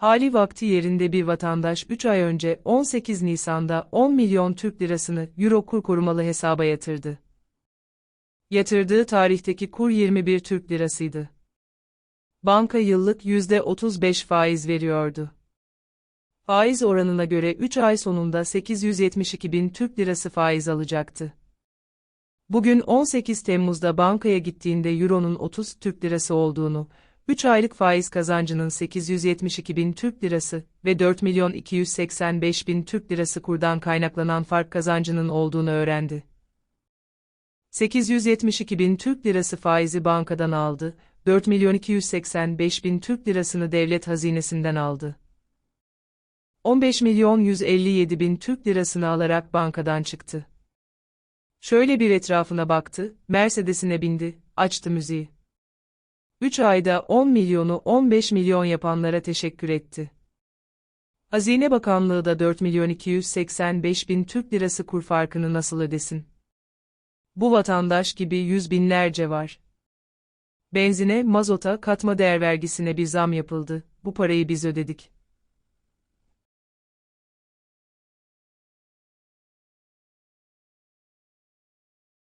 Hali vakti yerinde bir vatandaş 3 ay önce 18 Nisan'da 10 milyon Türk lirasını Euro kur korumalı hesaba yatırdı. Yatırdığı tarihteki kur 21 Türk lirasıydı. Banka yıllık %35 faiz veriyordu. Faiz oranına göre 3 ay sonunda 872 bin Türk lirası faiz alacaktı. Bugün 18 Temmuz'da bankaya gittiğinde Euro'nun 30 Türk lirası olduğunu, 3 aylık faiz kazancının 872 bin Türk lirası ve 4 milyon 285 bin Türk lirası kurdan kaynaklanan fark kazancının olduğunu öğrendi. 872 bin Türk lirası faizi bankadan aldı, 4 milyon 285 bin Türk lirasını devlet hazinesinden aldı. 15 milyon 157 bin Türk lirasını alarak bankadan çıktı. Şöyle bir etrafına baktı, Mercedes'ine bindi, açtı müziği. 3 ayda 10 milyonu 15 milyon yapanlara teşekkür etti. Hazine Bakanlığı da 4 milyon 285 bin Türk lirası kur farkını nasıl ödesin? Bu vatandaş gibi yüz binlerce var. Benzine, mazota, katma değer vergisine bir zam yapıldı, bu parayı biz ödedik.